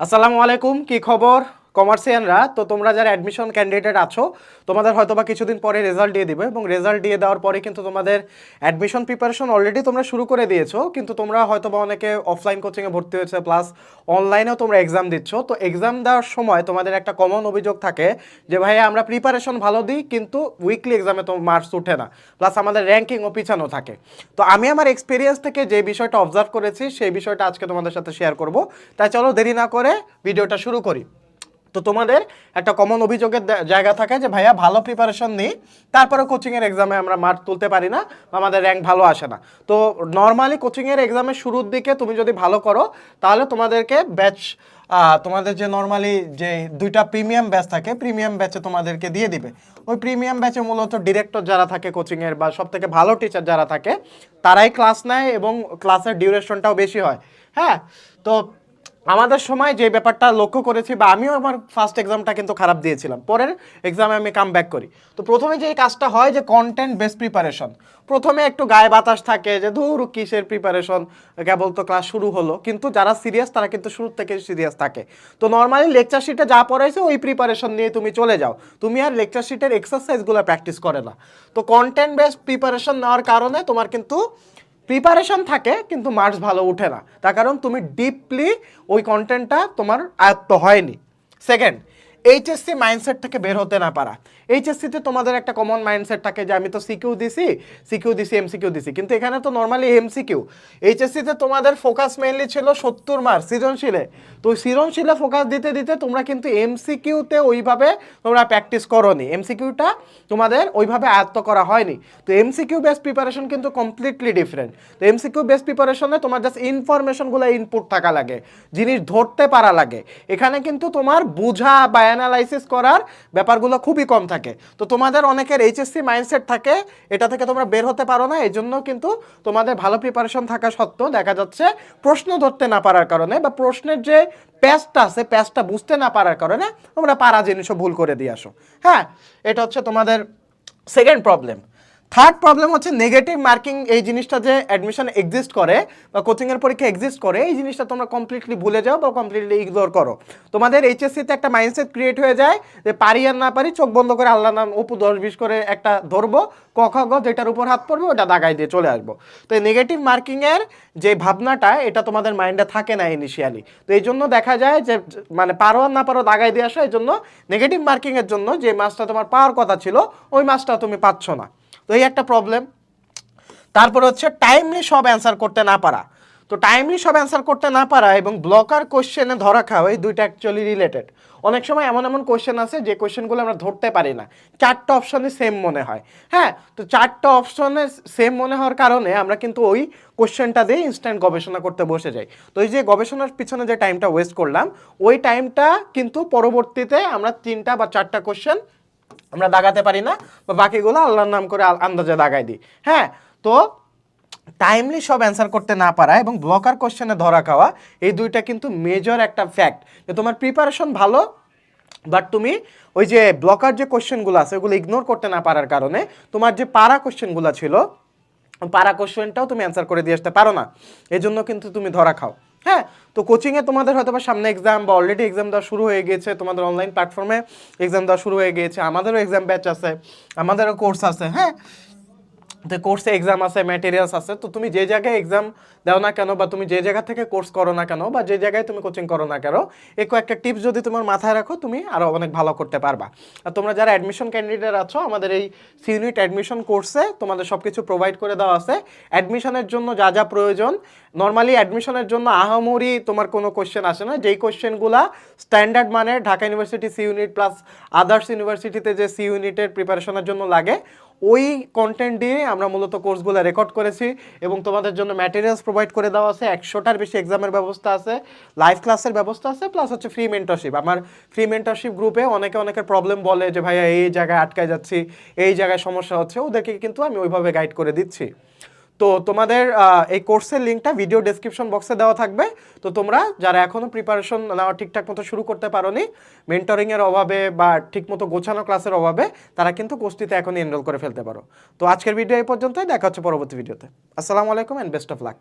আসসালামু আলাইকুম কি খবর? কমার্সিয়ানরা তো তোমরা যারা অ্যাডমিশন ক্যান্ডিডেট আছো, তোমাদের হয়তো বা কিছুদিন পরে রেজাল্ট দিয়ে দিবে এবং রেজাল্ট দিয়ে দেওয়ার পরে কিন্তু তোমাদের অ্যাডমিশন প্রিপারেশন অলরেডি তোমরা শুরু করে দিয়েছ, কিন্তু তোমরা হয়তো বা অনেকে অফলাইন কোচিংয়ে ভর্তি হয়েছে প্লাস অনলাইনেও তোমরা এক্সাম দিচ্ছ। তো এক্সাম দেওয়ার সময় তোমাদের একটা কমন অভিযোগ থাকে যে ভাই আমরা প্রিপারেশন ভালো দিই, কিন্তু উইকলি এক্সামে তো মার্কস উঠে না। প্লাস আমাদের র্যাঙ্কিংও পিছানো থাকে। তো আমি আমার এক্সপিরিয়েন্স থেকে যে বিষয়টা অবজার্ভ করেছি, সেই বিষয়টা আজকে তোমাদের সাথে শেয়ার করব। তাই চলো দেরি না করে ভিডিওটা শুরু করি। তো তোমাদের একটা কমন অভিযোগের জায়গা থাকে যে, ভাইয়া, ভালো প্রিপারেশন নিই। তারপরে কোচিংয়ের এক্সামে আমরা মার্ক তুলতে পারি না বা আমাদের র্যাঙ্ক ভালো আসে না। তো নর্মালি কোচিংয়ের এক্সামের শুরুর দিকে তুমি যদি ভালো করো, তাহলে তোমাদেরকে ব্যাচ তোমাদের যে নর্মালি যে দুইটা প্রিমিয়াম ব্যাচ থাকে প্রিমিয়াম ব্যাচে তোমাদেরকে দিয়ে দিবে। ওই প্রিমিয়াম ব্যাচে মূলত ডিরেক্টর যারা থাকে কোচিংয়ের বা সব থেকে ভালো টিচার যারা থাকে, তারাই ক্লাস নেয় এবং ক্লাসের ডিউরেশনটাও বেশি হয়। হ্যাঁ? তো আমাদের সময় যে ব্যাপারটা লক্ষ্য করেছি বা আমিও আমার ফার্স্ট এক্সামটা কিন্তু খারাপ দিয়েছিলাম। পরের এক্সামে আমি কাম ব্যাক করি। তো প্রথমে যে কাজটা হয় যে কন্টেন্ট বেস প্রিপারেশন প্রথমে একটু গায়ে বাতাস থাকে যে ধুর কিসের প্রিপারেশন কেবল তো ক্লাস শুরু হলো। কিন্তু যারা সিরিয়াস তারা কিন্তু শুরু থেকে সিরিয়াস থাকে। তো নর্মালি লেকচার শিটে যা পড়াইছে, ওই প্রিপারেশন নিয়ে তুমি চলে যাও। তুমি আর লেকচার শিটের এক্সারসাইজগুলো প্র্যাকটিস করে না। তো কন্টেন্ট বেস প্রিপারেশন নেওয়ার কারণে তোমার কিন্তু প্রিপারেশন থাকে, কিন্তু মার্কস ভালো ওঠে না। তার কারণ তুমি ডিপলি ওই কন্টেন্টটা তোমার আয়ত্ত হয়নি। সেকেন্ড এইচএসসি মাইন্ডসেট থেকে বের হতে না পারা। এইচএসসিতে তোমাদের একটা কমন মাইন্ডসেট থাকে যে, আমি তো সিকিউ দিছি সিকিউ দিছি এমসিকিউ দিছি। কিন্তু এখানে তো নর্মালি এমসিকিউ এইচএসসিতে তোমাদের ফোকাস মেইনলি ছিল সত্তর মার্ক সৃজনশীলে। তো সৃজনশীলে ফোকাস দিতে দিতে তোমরা কিন্তু এমসিকিউতে ওইভাবে তোমরা প্র্যাকটিস করোনি। এমসিকিউটা তোমাদের ওইভাবে আয়ত্ত করা হয়নি। তো এমসিকিউ বেস প্রিপারেশন কিন্তু কমপ্লিটলি ডিফারেন্ট তো এমসিকিউ বেস প্রিপারেশনে তোমার জাস্ট ইনফরমেশনগুলো ইনপুট থাকা লাগে। জিনিস ধরতে পারা লাগে। এখানে কিন্তু তোমার বোঝা বা অ্যানালাইসিস করার ব্যাপারগুলো খুবই কম থাকে। তো তোমাদের অনেকের এইচএসসি মাইন্ডসেট থাকে, এটা থেকে তোমরা বের হতে পারো না এই জন্য কিন্তু তোমাদের ভালো প্রিপারেশন থাকা সত্ত্বেও দেখা যাচ্ছে প্রশ্ন ধরতে না পারার কারণে বা প্রশ্নের যে প্যাচটা আছে প্যাচটা বুঝতে না পারার কারণে তোমরা পারা জিনিসও ভুল করে দিয়ে আসো। হ্যাঁ এটা হচ্ছে তোমাদের সেকেন্ড প্রবলেম থার্ড প্রবলেম হচ্ছে নেগেটিভ মার্কিং এই জিনিসটা যে অ্যাডমিশন এক্সিস্ট করে বা কোচিংয়ের পরীক্ষা এক্সিস্ট করে, এই জিনিসটা তোমরা কমপ্লিটলি ভুলে যাও বা কমপ্লিটলি ইগনোর করো। তোমাদের এইচএসসিতে একটা মাইন্ডসেট ক্রিয়েট হয়ে যায় যে পারি আর না পারি চোখ বন্ধ করে আল্লাহ নাম উপু দশ বিশ করে একটা ধরবো, ক, খ, গ যেটার উপর হাত পড়বে ওটা দাগাই দিয়ে চলে আসব। তো এই নেগেটিভ মার্কিংয়ের যে ভাবনাটা, এটা তোমাদের মাইন্ডে থাকে না ইনিশিয়ালি তো এই জন্য দেখা যায় যে মানে পারো আর না পারো দাগাই দিয়ে আসো, এই জন্য নেগেটিভ মার্কিংয়ের জন্য যে মাছটা তোমার পাওয়ার কথা ছিল, ওই মাছটা তুমি পাচ্ছ না। তো এই একটা প্রবলেম তারপর হচ্ছে টাইমলি সব অ্যান্সার করতে না পারা। তো টাইমলি সব অ্যান্সার করতে না পারা এবং ব্লকার কোশ্চেনে ধরা খাওয়া, এই দুইটা অ্যাকচুয়ালি রিলেটেড অনেক সময় এমন এমন কোশ্চেন আছে, যে কোশ্চেনগুলো আমরা ধরতে পারি না। চারটা অপশনে সেম মনে হয়। হ্যাঁ তো চারটা অপশনে সেম মনে হওয়ার কারণে আমরা কিন্তু ওই কোশ্চেনটা দিয়ে ইনস্ট্যান্ট গবেষণা করতে বসে যাই। তো এই যে গবেষণার পিছনে যে টাইমটা ওয়েস্ট করলাম, ওই টাইমটা কিন্তু পরবর্তীতে আমরা তিনটা বা চারটা কোশ্চেন আমরা দাগাতে পারি না, বা বাকিগুলো আল্লাহর নাম করে আন্দাজে দাগাই দিই। হ্যাঁ তো টাইমলি সব অ্যান্সার করতে না পারা এবং ব্লকার কোশ্চেনে ধরা খাওয়া, এই দুইটা কিন্তু মেজর একটা ফ্যাক্ট যে তোমার প্রিপারেশন ভালো বাট তুমি ওই যে ব্লকার যে কোশ্চেনগুলো আছে, ওগুলো ইগনোর করতে না পারার কারণে তোমার যে পারা কোশ্চেনগুলো ছিল, পারা কোশ্চেনটাও তুমি অ্যান্সার করে দিয়ে আসতে পারো না। এই জন্য কিন্তু তুমি ধরা খাও। হ্যাঁ তো কোচিংয়ে তোমাদের হয়তো বা সামনে এক্সাম বা অলরেডি এক্সাম দেওয়া শুরু হয়ে গিয়েছে তোমাদের অনলাইন প্ল্যাটফর্মে এক্সাম দেওয়া শুরু হয়ে গিয়েছে আমাদেরও এক্সাম ব্যাচ আছে, আমাদেরও কোর্স আছে হ্যাঁ? তো কোর্সে এক্সাম আছে ম্যাটেরিয়ালস আছে, তো তুমি যে জায়গায় এক্সাম দাও না কেন বা তুমি যে জায়গা থেকে কোর্স করো না কেন বা যে জায়গায় তুমি কোচিং করো না কেন, এই কয়েকটা টিপস যদি তোমার মাথায় রাখো, তুমি আরও অনেক ভালো করতে পারবা। আর তোমরা যারা অ্যাডমিশন ক্যান্ডিডেট আছো, আমাদের এই সিউনিট অ্যাডমিশন কোর্সে তোমাদের সব কিছু প্রোভাইড করে দেওয়া আছে। অ্যাডমিশনের জন্য যা যা প্রয়োজন নর্মালি অ্যাডমিশনের জন্য আহামরি তোমার কোনো কোশ্চেন আসে না। যেই কোশ্চেনগুলা স্ট্যান্ডার্ড মানে Dhaka university C unit plus others ইউনিভার্সিটিতে যে সি ইউনিটের প্রিপারেশনের জন্য লাগে ওই কন্টেন্ট দিয়ে আমরা মূলত কোর্সগুলো রেকর্ড করেছি এবং তোমাদের জন্য ম্যাটেরিয়ালস প্রোভাইড করে দেওয়া আছে। একশোটার বেশি এক্সামের ব্যবস্থা আছে লাইভ ক্লাসের ব্যবস্থা আছে প্লাস হচ্ছে ফ্রি মেন্টরশিপ আমার ফ্রি মেন্টরশিপ গ্রুপে অনেকে অনেকের প্রবলেম বলে যে, ভাইয়া, এই জায়গায় আটকায় যাচ্ছি, এই জায়গায় সমস্যা হচ্ছে। ওদেরকে কিন্তু আমি ওইভাবে গাইড করে দিচ্ছি। তো তোমাদের এই কোর্সের লিঙ্কটা ভিডিও ডেসক্রিপশন বক্সে দেওয়া থাকবে। তো তোমরা যারা এখনও প্রিপারেশন নেওয়া ঠিকঠাক মতো শুরু করতে পারোনি মেন্টরিংয়ের অভাবে বা ঠিকমতো গোছানো ক্লাসের অভাবে, তারা কিন্তু কোর্সটিতে এখনই এনরোল করে ফেলতে পারো। তো আজকের ভিডিও এই পর্যন্তই, দেখা হচ্ছে পরবর্তী ভিডিওতে আসসালামু আলাইকুম অ্যান্ড বেস্ট অফ লাক